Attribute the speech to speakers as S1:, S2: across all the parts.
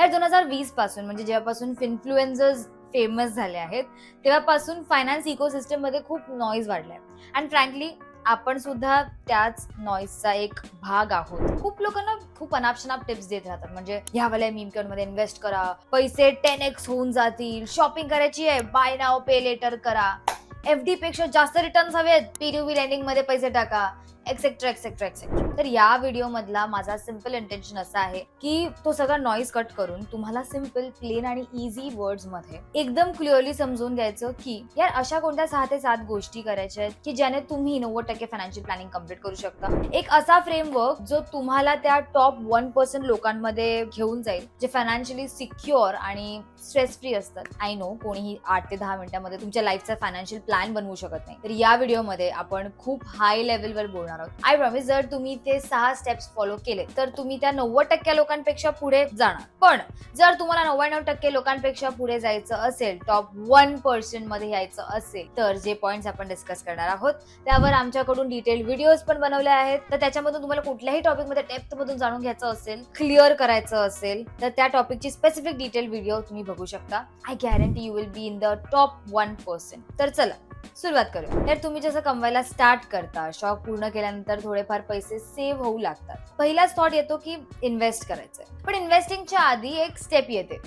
S1: ह्या दोन हजार वीसपासून म्हणजे जेव्हापासून इन्फ्लुएन्झर्स फेमस झाले आहेत तेव्हापासून फायनान्स इकोसिस्टममध्ये खूप नॉईज वाढलाय. अँड फ्रँकली आपण सुद्धा त्याच नॉईजचा एक भाग आहोत. खूप लोकांना खूप अनापशनाप टिप्स देत राहतात. म्हणजे ह्यावाल्या मीममध्ये इन्व्हेस्ट करा पैसे टेन एक्स होऊन जातील शॉपिंग करायची आहे बाय नाव पे लेटर करा. एफ डी पेक्षा जास्त रिटर्न्स हवेत पीडीव्ही लेंडिंगमध्ये पैसे टाका. एक्सेट्रा एक्सेट्रा एक्सेट्रा तर या व्हिडिओमधला माझा सिंपल इंटेन्शन असा आहे की तो सगळा नॉईज कट करून तुम्हाला सिंपल प्लेन आणि इझी वर्ड्समध्ये एकदम क्लिअरली समजून घ्यायचं की यार अशा कोणत्या सहा ते सात गोष्टी करायच्या आहेत की ज्याने तुम्ही नव्वद टक्के फायनान्शियल प्लॅनिंग कंप्लीट करू शकता. एक असा फ्रेमवर्क जो तुम्हाला त्या टॉप वन पर्सेंट लोकांमध्ये घेऊन जाईल जे फायनान्शियली सिक्युअर आणि स्ट्रेस फ्री असतात. आय नो कोणीही आठ ते दहा मिनिटांमध्ये तुमच्या लाईफचा फायनान्शियल प्लॅन बनवू शकत नाही. तर या व्हिडिओमध्ये आपण खूप हाय लेवलवर बोलणार आहोत. आय प्रॉमिस जर तुम्ही ते सहा स्टेप्स फॉलो केले तर तुम्ही त्या नव्वद टक्के लोकांपेक्षा पुढे जाणार. पण जर तुम्हाला नव्याण्णव टक्के लोकांपेक्षा पुढे जायचं असेल टॉप वन पर्सेंटमध्ये यायचं असेल तर जे पॉइंट्स आपण डिस्कस करणार आहोत त्यावर आमच्याकडून डिटेल व्हिडिओज पण बनवले आहेत. तर त्याच्यामधून तुम्हाला कुठल्याही टॉपिकमध्ये डेप्थ मधून जाणून घ्यायचं असेल क्लिअर करायचं असेल तर त्या टॉपिकची स्पेसिफिक डिटेल व्हिडिओ तुम्ही बघू शकता. I guarantee you will be in the top one percent तर चला सुरुवात करूया तर तुम्ही जसं कमवायला स्टार्ट करता शॉक पूर्ण केल्यानंतर थोडेफार पैसे सेव्ह होऊ लागतात. पहिलाच थॉट येतो की इन्व्हेस्ट करायचंय पण इन्व्हेस्टिंगच्या आधी एक स्टेप येते.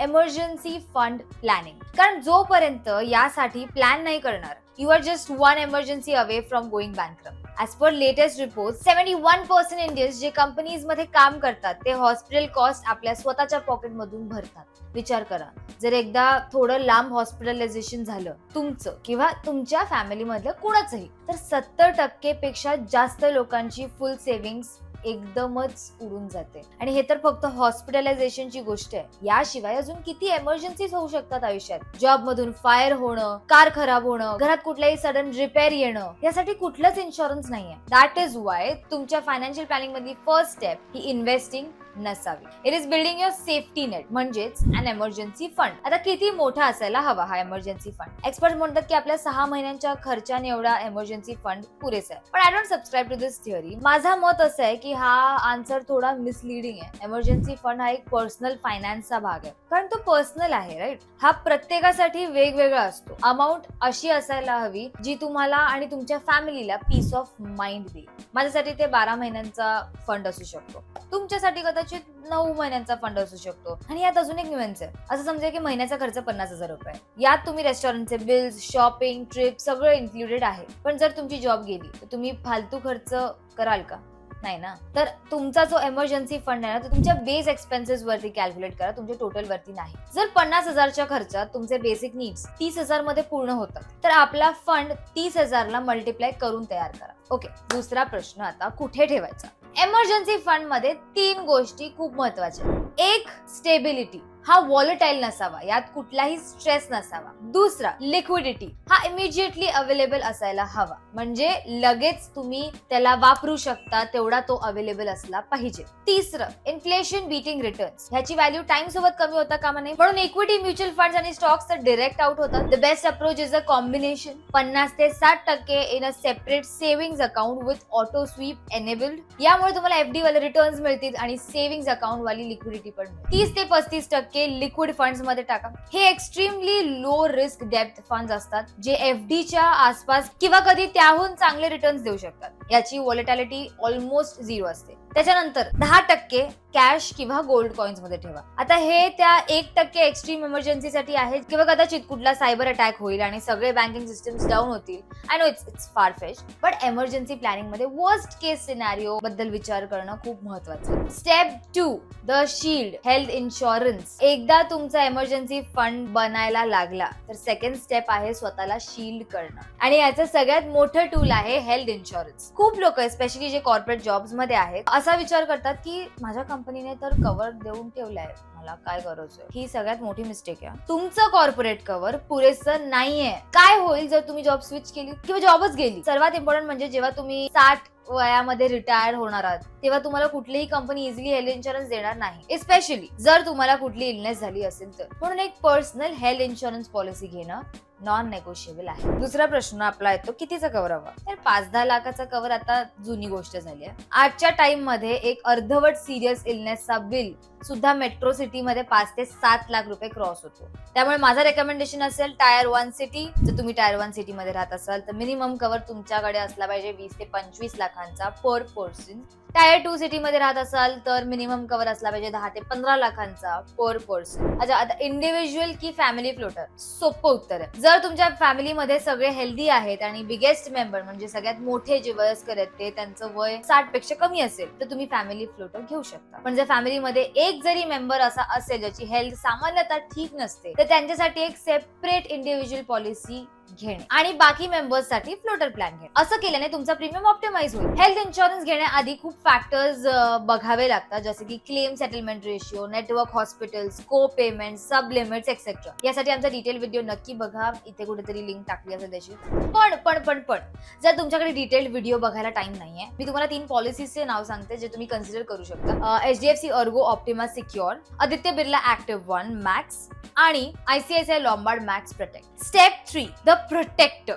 S1: एमर्जन्सी फंड प्लॅनिंग कारण जोपर्यंत यासाठी प्लॅन नाही करणार you are just one emergency away from going bankrupt as per latest report seventy one percent Indians जे कंपनीजमध्ये काम करतात ते हॉस्पिटल कॉस्ट आपल्या स्वतःच्या पॉकेटमधून भरतात. विचार करा. जर एकदा थोडं लांब हॉस्पिटलायझेशन झालं तुमचं किंवा तुमच्या फॅमिलीमधलं कुणाचंही तर सत्तर टक्के पेक्षा जास्त लोकांची फुल सेव्हिंग्स एकदमच उडून जाते. आणि हे तर फक्त हॉस्पिटलायझेशनची गोष्ट आहे. याशिवाय अजून किती एमर्जन्सीज होऊ शकतात आयुष्यात? जॉब मधून फायर होणं कार खराब होणं घरात कुठलाही सडन रिपेअर येणं यासाठी कुठलंच इन्शुरन्स नाहीये. दॅट इज वाय तुमच्या फायनान्शियल प्लॅनिंग मधली फर्स्ट स्टेप ही इन्व्हेस्टिंग नसावी. It is building your safety net म्हणजेच अन एमर्जन्सी फंड आता किती मोठा असायला हवा हा एमर्जन्सी फंड एक्सपर्ट म्हणतात की आपल्या सहा महिन्यांच्या खर्चाने एवढा एमर्जन्सी फंड पुरेसा आहे. पण I don't subscribe to this theory माझा मत असं आहे की हा आन्सर थोडा मिसलिडिंग आहे. एमर्जन्सी फंड हा एक पर्सनल फायनान्सचा भाग आहे. कारण तो पर्सनल आहे राईट हा प्रत्येकासाठी वेगवेगळा असतो. अमाऊंट अशी असायला हवी जी तुम्हाला आणि तुमच्या फॅमिलीला पीस ऑफ माइंड देईल. माझ्यासाठी ते बारा महिन्यांचा फंड असू शकतो. तुमच्यासाठी कदाचित नऊ महिन्यांचा फंड असू शकतो. आणि यात अजून एक आहे. असं समजा की महिन्याचा खर्च पन्नास हजार रुपये यात तुम्ही रेस्टॉरंटचे बिल्स शॉपिंग ट्रिप सगळं इन्क्लुडेड आहे. पण जर तुमची जॉब गेली तर तुम्ही फालतू खर्च कराल का? नाही ना? तर तुमचा जो एमर्जन्सी फंड आहे ना तो तुमच्या बेस एक्सपेन्सेस वरती कॅल्क्युलेट करा. तुमच्या टोटल वरती नाही. जर पन्नास हजारच्या खर्चात तुमचे बेसिक नीड्स तीस हजारमध्ये पूर्ण होतात तर आपला फंड तीस हजारला मल्टिप्लाय करून तयार करा. ओके दुसरा प्रश्न आता कुठे ठेवायचा? एमर्जन्सी फंडमध्ये तीन गोष्टी खूप महत्त्वाच्या आहेत. एक स्टेबिलिटी हा वॉलेटाईल नसावा यात कुठलाही स्ट्रेस नसावा. दुसरा लिक्विडिटी हा इमिजिएटली अवेलेबल असायला हवा. म्हणजे लगेच तुम्ही त्याला वापरू शकता तेवढा तो अवेलेबल असला पाहिजे. तिसरं इन्फ्लेशन बीटिंग रिटर्न्स ह्याची व्हॅल्यू टाइम सोबत कमी होता कामा नये. म्हणून इक्विटी म्युच्युअल फंड आणि स्टॉक्स तर डिरेक्ट आउट होतात. The best approach is a combination पन्नास ते साठ टक्के in a separate saving account with auto sweep enabled यामुळे तुम्हाला एफडी वाले रिटर्न्स मिळतील आणि सेव्हिंग अकाउंट वाली लिक्विडिटी पण तीस ते पस्तीस टक्के लिक्विड फंड्समध्ये टाका. हे एक्स्ट्रीमली लो रिस्क डेप्थ फंड असतात जे एफ डीच्या आसपास किंवा कधी त्याहून चांगले रिटर्न्स देऊ शकतात. याची वॉलेटॅलिटी ऑलमोस्ट झिरो असते. त्याच्यानंतर दहा टक्के कॅश किंवा गोल्ड कॉइन्समध्ये ठेवा. आता हे त्या एक टक्के एक्स्ट्रीम इमर्जन्सीसाठी आहे किंवा कदाचित कुठला सायबर अटॅक होईल आणि सगळे बँकिंग सिस्टम्स डाऊन होतील. I know it's it's far fetched but emergency प्लॅनिंगमध्ये वर्स्ट केस सिनारिओ बद्दल विचार करणं खूप महत्वाचं step two the shield health insurance एकदा तुमचा एमर्जन्सी फंड बनायला लागला तर सेकंड स्टेप आहे स्वतःला शील्ड करणं. आणि याचं सगळ्यात मोठं टूल आहे हेल्थ इन्शुरन्स खूप लोक स्पेशली जे कॉर्पोरेट जॉब्समध्ये आहेत असा विचार करतात की माझ्या कंपनीने तर कव्हर देऊन ठेवलाय मला काय गरज आहे? ही सगळ्यात मोठी मिस्टेक आहे. तुमचं कॉर्पोरेट कव्हर पुरेसं नाहीये. काय होईल जर तुम्ही जॉब स्विच केली किंवा जॉबच गेली? सर्वात इम्पॉर्टंट म्हणजे जेव्हा तुम्ही साठ वयामध्ये रिटायर्ड होणार आहात तेव्हा तुम्हाला कुठलीही कंपनी इझिली हेल्थ इन्शुरन्स देणार नाही. स्पेशली जर तुम्हाला कुठली इलनेस झाली असेल तर. म्हणून एक पर्सनल हेल्थ इन्शुरन्स पॉलिसी घेणं नॉन नेगोशिएबल आहे. दुसरा प्रश्न आपला येतो कितीचा कव्हर हवा? तर पाच दहा लाखाचा कव्हर आता जुनी गोष्ट झाली आहे. आजच्या टाइममध्ये एक अर्धवट सिरियस इलनेसचा बिल सुद्धा मेट्रो सिटी मध्ये पाच ते सात लाख रुपये क्रॉस होतो. त्यामुळे माझा रेकमेंडेशन असेल टायर वन सिटी जर तुम्ही टायर वन सिटी मध्ये राहत असाल तर मिनिमम कव्हर तुमच्याकडे असला पाहिजे वीस ते पंचवीस लाखांचा per person tier two city मध्ये राहत असाल तर मिनिमम कव्हर असला पाहिजे दहा ते पंधरा लाखांचा पर पर्सन अच्छा आता इंडिव्हिज्युअल की फॅमिली फ्लोटर सोपं उत्तर आहे. जर तुमच्या फॅमिलीमध्ये सगळे हेल्दी आहेत आणि बिगेस्ट मेंबर म्हणजे सगळ्यात मोठे जे वयस्कर आहेत ते त्यांचं वय साठपेक्षा कमी असेल तर तुम्ही फॅमिली फ्लोटर घेऊ शकता. पण जर फॅमिलीमध्ये एक जरी मेंबर असा असेल ज्याची हेल्थ सामान्यतः ठीक नसते तर त्यांच्यासाठी एक सेपरेट इंडिव्हिज्युअल पॉलिसी घेणे आणि बाकी मेंबर्ससाठी फ्लोटर प्लॅन घेणे. असं केल्याने तुमचा प्रीमियम ऑप्टिमाइज होईल. हेल्थ इन्शुरन्स घेण्याआधी खूप फॅक्टर्स बघावे लागतात. जसे की claim settlement ratio network hospitals co payment sub limits etcetera यासाठी आमचा डिटेल व्हिडिओ नक्की बघा. इथे कुठेतरी लिंक टाकली असेल त्याची. पण पण पण पण जर तुमच्याकडे डिटेल व्हिडिओ बघायला टाइम नाहीये मी तुम्हाला तीन पॉलिसीजचे नाव सांगते जे तुम्ही कन्सिडर करू शकता. H D F C Ergo Optima Secure Aditya Birla Active One Max आणि ICICI Lombard Max Protect step three the protector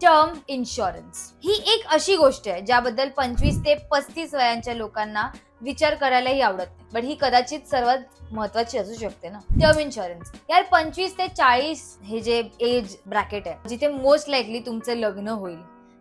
S1: term insurance ही एक अशी गोष्ट आहे ज्याबद्दल पंचवीस ते पस्तीस वयांच्या लोकांना विचार करायलाही आवडत नाही. बट ही कदाचित सर्वात महत्वाची असू शकते ना. टर्म इन्शुरन्स यार पंचवीस ते चाळीस हे जे एज ब्रॅकेट आहे जिथे मोस्ट लाईकली तुमचं लग्न होईल.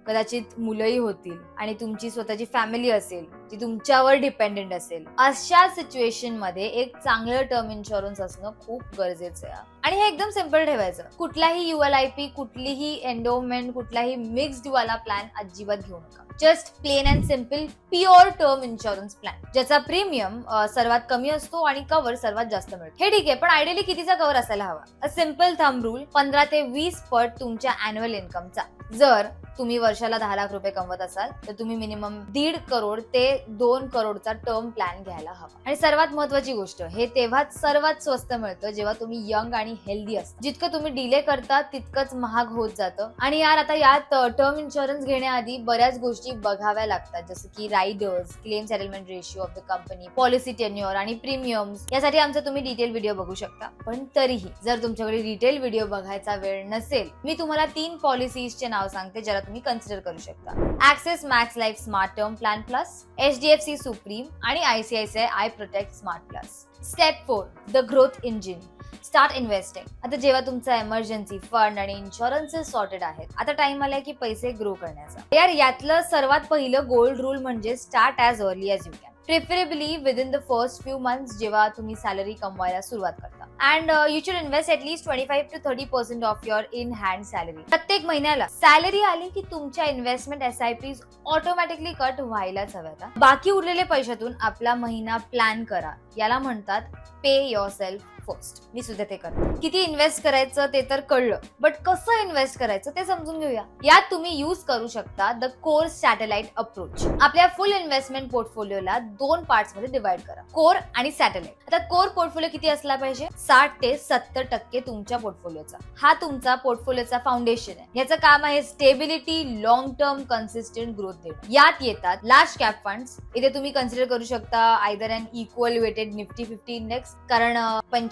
S1: कदाचित मुलंही होतील आणि तुमची स्वतःची फॅमिली असेल जी तुमच्यावर डिपेंडेंट असेल. अशा सिच्युएशनमध्ये एक चांगलं टर्म इन्शुरन्स असणं खूप गरजेचं आहे. आणि हे एकदम सिंपल ठेवायचं. कुठलाही युएल आय पी कुठलीही एन्डोमेंट कुठलाही मिक्स्ड वाला प्लॅन अजिबात घेऊ नका. Just plain and simple pure term insurance plan ज्याचा प्रीमियम सर्वात कमी असतो आणि कव्हर सर्वात जास्त मिळतो. हे ठीक आहे पण आयडियली कितीचा कव्हर असायला हवा? अ सिंपल थंब रूल पंधरा ते वीस पट तुमच्या अॅन्युअल इन्कमचा जर तुम्ही वर्षाला दहा लाख रुपये कमवत असाल तर तुम्ही मिनिमम दीड करोड ते दोन करोडचा टर्म प्लॅन घ्यायला हवा. आणि सर्वात महत्वाची गोष्ट हे तेव्हाच सर्वात स्वस्त मिळतं जेव्हा तुम्ही यंग आणि हेल्दी असता. जितकं तुम्ही डिले करता तितकंच महाग होत जातं. आणि यार आता यात टर्म इन्शुरन्स घेण्याआधी बऱ्याच गोष्टी बघाव्या लागतात. जसं की riders claim settlement ratio of the company policy tenure आणि प्रीमियम यासाठी आमचा तुम्ही डिटेल व्हिडिओ बघू शकता. पण तरीही जर तुमच्याकडे डिटेल व्हिडिओ बघायचा वेळ नसेल मी तुम्हाला तीन पॉलिसीजचे नाव सांगते ज्याला तुम्ही कन्सिडर करू शकता. Axis Max Life Smart Term Plan Plus H D F C Supreme आणि ICICI I Protect Smart Plus step four the growth engine start investing आता जेव्हा तुमचा एमर्जन्सी फंड आणि इन्शुरन्सेस सॉर्टेड आहेत आता टाइम आलाय की पैसे ग्रो करण्याचा. यार यातलं सर्वात पहिलं गोल्ड रूल म्हणजे start as early as you can preferably within the first few months जेव्हा तुम्ही सॅलरी कमवायला सुरुवात करता. And you should invest at least twenty five to thirty percent of your in hand salary प्रत्येक महिन्याला salary आली की तुमच्या investment S I P automatically cut व्हायलाच हव्यात बाकी उरलेल्या पैशातून आपला महिना प्लॅन करा. याला म्हणतात पे युअर सेल्फ फर्स्ट मी सुद्धा ते करते. किती इन्व्हेस्ट करायचं ते तर कळलं. बट कसं इन्व्हेस्ट करायचं ते समजून घेऊया. यात तुम्ही यूज करू शकता द कोर सॅटेलाइट अप्रोच आपल्या फुल इन्व्हेस्टमेंट पोर्टफोलिओला दोन पार्ट्समध्ये डिवाइड करा. कोर आणि सॅटेलाइट आता कोर पोर्टफोलिओ किती असला पाहिजे? साठ ते सत्तर टक्के तुमच्या पोर्टफोलिओचा हा तुमचा पोर्टफोलिओचा फाउंडेशन आहे. याचं काम आहे stability long term consistent growth देणं. यात येतात लार्ज कॅप फंड्स इथे तुम्ही कन्सिडर करू शकता either and equal weighted Nifty fifty index कारण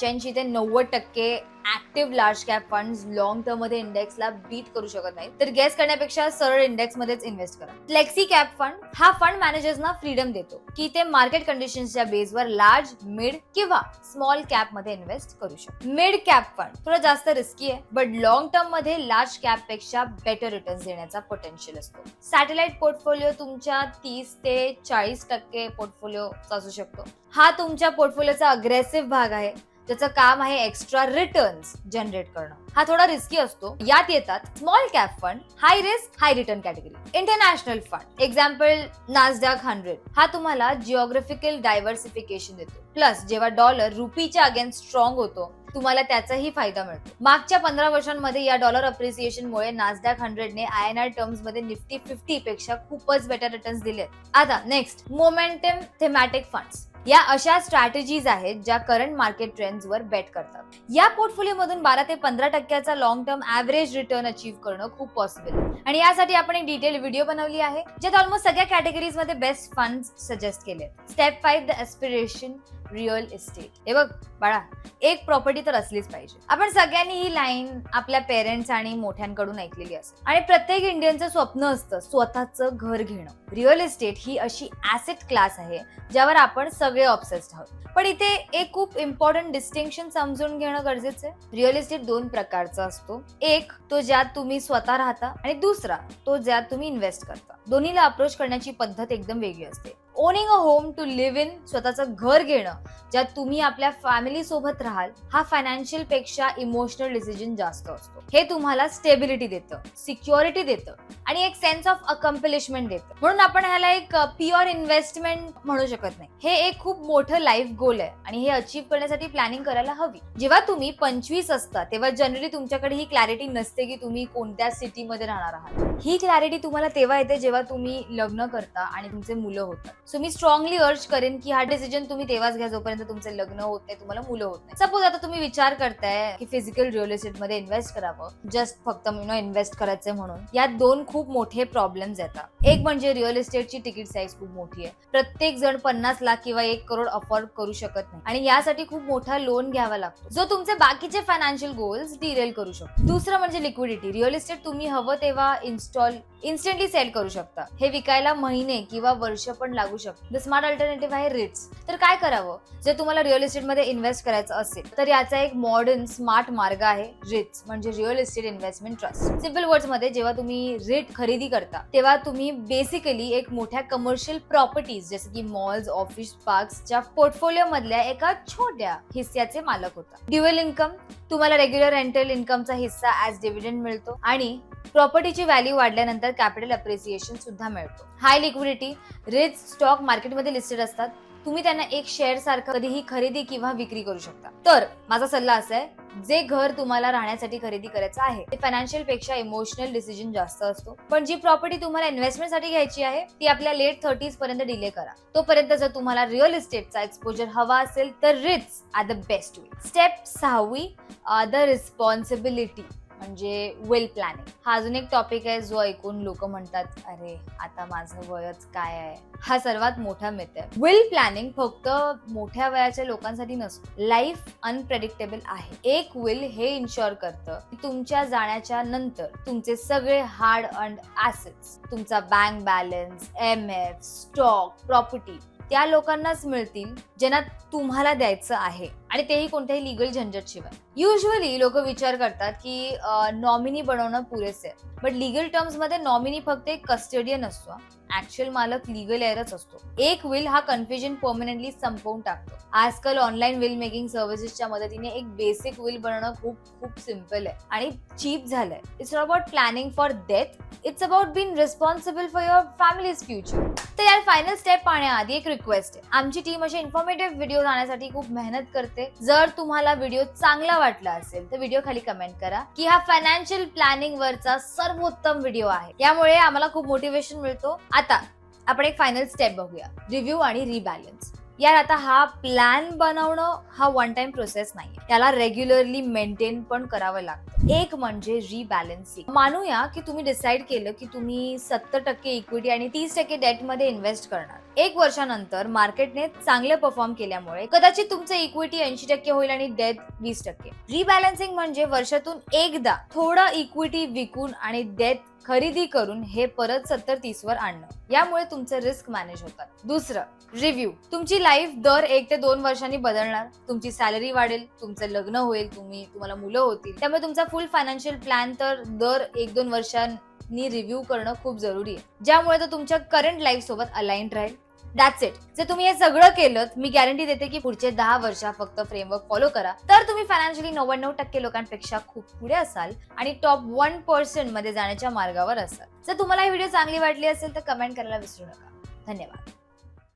S1: ऐंशी ते नव्वद टक्के active large cap fund long टर्ममध्ये इंडेक्सला बीट करू शकत नाही तर गेस करण्यापेक्षा सरळ इंडेक्स मध्येच इन्व्हेस्ट करा. फ्लेक्सी कॅप फंड हा फंड मॅनेजर्सना फ्रीडम देतो की ते मार्केट कंडिशनच्या बेसवर लार्ज मिड किंवा स्मॉल कॅपमध्ये इन्व्हेस्ट करू शकतो मिड कॅप फंड थोडा जास्त रिस्की आहे बट लॉंग टर्ममध्ये लार्ज कॅपपेक्षा बेटर रिटर्न देण्याचा पोटेन्शियल असतो. सॅटेलाइट पोर्टफोलिओ तुमच्या तीस ते चाळीस टक्के पोर्टफोलिओ असू शकतो. हा तुमच्या पोर्टफोलिओचा अग्रेसिव्ह भाग आहे. ज्याचं काम आहे एक्स्ट्रा रिटर्न्स जनरेट करणं. हा थोडा रिस्की असतो. यात येतात small cap fund high risk high return category international fund example Nasdaq hundred हा तुम्हाला जिओग्राफिकल डायव्हर्सिफिकेशन देतो. प्लस जेव्हा डॉलर रुपीच्या अगेन्स्ट स्ट्रॉंग होतो तुम्हाला त्याचाही फायदा मिळतो. मागच्या पंधरा वर्षांमध्ये या डॉलर अप्रिसिएशनमुळे नासडॅक हंड्रेडने आय एन आर टर्म्समध्ये निफ्टी फिफ्टी पेक्षा खूपच बेटर रिटर्न्स दिले आता नेक्स्ट मोमेंटम थेमॅटिक फंड्स या अशा स्ट्रॅटेजीज आहेत ज्या करंट मार्केट ट्रेंड्सवर बेट करतात. या पोर्टफोलिओ मधून बारा ते पंधरा टक्क्याचा long term average return achieve करणं खूप पॉसिबल आहे आणि यासाठी आपण एक डिटेल व्हिडिओ बनवली आहे ज्यात ऑलमोस्ट सगळ्या कॅटेगरीजमध्ये बेस्ट फंड सजेस्ट केले step five the aspiration real estate हे बघ बाळा एक प्रॉपर्टी तर असलीच पाहिजे. आपण सगळ्यांनी ही लाईन आपल्या पेरेंट्स आणि मोठ्यांकडून ऐकलेली असते आणि प्रत्येक इंडियनचं स्वप्न असतं स्वतःचं घर घेणं. रिअल इस्टेट ही अशी ऍसेट क्लास आहे ज्यावर आपण सगळे ऑप्सेस्ड आहोत. पण इथे एक खूप इम्पॉर्टंट डिस्टिंक्शन समजून घेणं गरजेचं आहे. रिअल इस्टेट दोन प्रकारचा असतो. एक तो ज्यात तुम्ही स्वतः राहता. आणि दुसरा तो ज्यात तुम्ही इन्व्हेस्ट करता. दोन्हीला अप्रोच करण्याची पद्धत एकदम वेगळी असते. Owning a home to live in स्वतःचं घर घेणं ज्यात तुम्ही आपल्या फॅमिली सोबत राहाल हा फायनान्शियलपेक्षा इमोशनल डिसिजन जास्त असतो. हे तुम्हाला स्टेबिलिटी देतं सिक्युरिटी देतं आणि एक सेन्स ऑफ अकम्पलिशमेंट देतं. म्हणून आपण ह्याला एक प्युअर इन्व्हेस्टमेंट म्हणू शकत नाही. हे एक खूप मोठं लाईफ गोल आहे आणि हे अचीव्ह करण्यासाठी प्लॅनिंग करायला हवी. जेव्हा तुम्ही पंचवीस असता तेव्हा जनरली तुमच्याकडे ही क्लॅरिटी नसते की तुम्ही कोणत्या सिटीमध्ये राहणार आहात. ही क्लॅरिटी तुम्हाला तेव्हा येते जेव्हा तुम्ही लग्न करता आणि तुमचे मुलं होतात. सो मी स्ट्रॉंगली अर्ज करेन की हा डिसिजन तुम्ही तेव्हाच घ्या जोपर्यंत तुमचे लग्न होत नाही तुम्हाला मुलं होत नाही. सपोज आता तुम्ही विचार करताय की फिजिकल रिअल इस्टेटमध्ये इन्व्हेस्ट करावं जस्ट फक्त नो इन्व्हेस्ट करायचं म्हणून. यात दोन खूप मोठे प्रॉब्लेम्स येतात. एक म्हणजे रिअल इस्टेटची तिकीट साईज खूप मोठी आहे. प्रत्येक जण पन्नास लाख किंवा एक करोड अफोर्ड करू शकत नाही. आणि यासाठी खूप मोठा लोन घ्यावा लागतो. जो तुमचे बाकीचे फायनान्शियल गोल्स डिरेल करू शकतो. दुसरं म्हणजे लिक्विडिटी रिअल इस्टेट तुम्ही हवं तेव्हा इन्स्टॉल इन्स्टंटली सेल करू शकता. हे विकायला महिने किंवा वर्ष पण लागू शकतं. द स्मार्ट अल्टरनेटिव्ह आहे रिट्स तर काय करावं? जर तुम्हाला रिअल इस्टेटमध्ये इन्व्हेस्ट करायचं असेल तर याचा एक मॉडर्न स्मार्ट मार्ग आहे रिट्स म्हणजे real estate investment trust simple वर्ड्समध्ये जेव्हा तुम्ही रिट खरेदी करता तेव्हा तुम्ही बेसिकली एक मोठ्या कमर्शियल प्रॉपर्टीज जसं की मॉल्स ऑफिस पार्क्सच्या पोर्टफोलिओ मधल्या एका छोट्या हिस्स्याचे मालक होता. ड्युअल इन्कम तुम्हाला रेग्युलर रेंटल इन्कमचा हिस्सा ऍज डिव्हिडंड मिळतो आणि प्रॉपर्टीची व्हॅल्यू वाढल्यानंतर कॅपिटल अप्रिसिएशन सुद्धा मिळतो. हाय लिक्विडिटी रिच स्टॉक मार्केटमध्ये लिस्टेड असतात. तुम्ही त्यांना एक शेअर सारखं कधीही खरेदी किंवा विक्री करू शकता. तर माझा सल्ला असा आहे जे घर तुम्हाला राहण्यासाठी खरेदी करायचं आहे ते फायनान्शियलपेक्षा इमोशनल डिसिजन जास्त असतो. पण जी प्रॉपर्टी तुम्हाला इन्व्हेस्टमेंटसाठी घ्यायची आहे ती आपल्या लेट थर्टीज पर्यंत डिले करा. तोपर्यंत जर तुम्हाला रिअल इस्टेटचा एक्सपोजर हवा असेल तर REITs at the best way step सहावी द रिस्पॉन्सिबिलिटी म्हणजे वेल प्लॅनिंग हा अजून एक टॉपिक आहे जो ऐकून लोक म्हणतात अरे आता माझं वयच काय आहे? हा सर्वात मोठा मिथ आहे. वेल प्लॅनिंग फक्त मोठ्या वयाच्या लोकांसाठी नसतो. लाईफ अनप्रेडिक्टेबल आहे. एक विल हे इन्शुअर करतं की तुमच्या जाण्याच्या नंतर तुमचे सगळे हार्ड अंड ऍसेट्स तुमचा bank balance M F stock property त्या लोकांनाच मिळतील ज्यांना तुम्हाला द्यायचं आहे. आणि तेही कोणत्याही लिगल झंझट शिवाय. युजली लोक विचार करतात की नॉमिनी बनवणं पुरेसे. बट लिगल टर्म्समध्ये नॉमिनी फक्त एक कस्टडियन असतो. ऍक्च्युअल मालक लिगल एअरच असतो. एक विल हा कन्फ्युजन परमनंटली संपवून टाकतो. आजकाल ऑनलाईन विल मेकिंग सर्व्हिसेसच्या मदतीने एक बेसिक विल बनवणं खूप खूप सिंपल आहे. आणि चीप झालंय. It's not about planning for death it's about being responsible for your family's future तर यार फायनल स्टेप पाहण्याआधी एक रिक्वेस्ट आहे. आमची टीम असे इन्फॉर्मेटिव्ह व्हिडिओ आणण्यासाठी खूप मेहनत करते. जर तुम्हाला व्हिडिओ चांगला वाटला असेल तर व्हिडिओ खाली कमेंट करा की हा फायनान्शियल प्लॅनिंग वरचा सर्वोत्तम व्हिडिओ आहे. यामुळे आम्हाला खूप मोटिवेशन मिळतो. आता आपण एक फायनल स्टेप बघूया. रिव्ह्यू आणि रिबॅलन्स यार आता हा प्लॅन बनवणं हा वन टाइम प्रोसेस नाही त्याला रेग्युलरली मेंटेन पण करावं लागतं. एक म्हणजे रिबॅलन्सिंग मानूया की तुम्ही डिसाईड केलं की तुम्ही सत्तर टक्के इक्विटी आणि तीस टक्के डेटमध्ये इन्व्हेस्ट करणार. एक वर्षानंतर मार्केटने चांगले परफॉर्म केल्यामुळे कदाचित तुमचं इक्विटी ऐंशी टक्के होईल आणि डेट वीस टक्के. रिबॅलन्सिंग म्हणजे वर्षातून एकदा थोडं इक्विटी विकून आणि डेट खरेदी करून हे परत सत्तर तीस वर आणणं. यामुळे तुमचे रिस्क मॅनेज होतात. दुसरं रिव्ह्यू तुमची लाईफ दर एक ते दोन वर्षांनी बदलणार. तुमची सॅलरी वाढेल तुमचं लग्न होईल तुम्ही तुम्हाला मुलं होतील. त्यामुळे तुमचा फुल फायनान्शियल प्लॅन तर दर एक दोन वर्षांनी रिव्ह्यू करणं खूप जरुरी आहे. ज्यामुळे तो तुमच्या करंट लाईफ सोबत अलाइंड राहील. दॅट्स इट जर तुम्ही हे सगळं केलं मी गॅरंटी देते की पुढचे दहा वर्ष फक्त फ्रेमवर्क फॉलो करा. तर तुम्ही फायनान्शियली नव्याण्णव टक्के लोकांपेक्षा खूप पुढे असाल आणि टॉप वन पर्सेंटमध्ये जाण्याच्या मार्गावर असाल. जर तुम्हाला ही व्हिडिओ चांगली वाटली असेल तर कमेंट करायला विसरू नका. धन्यवाद.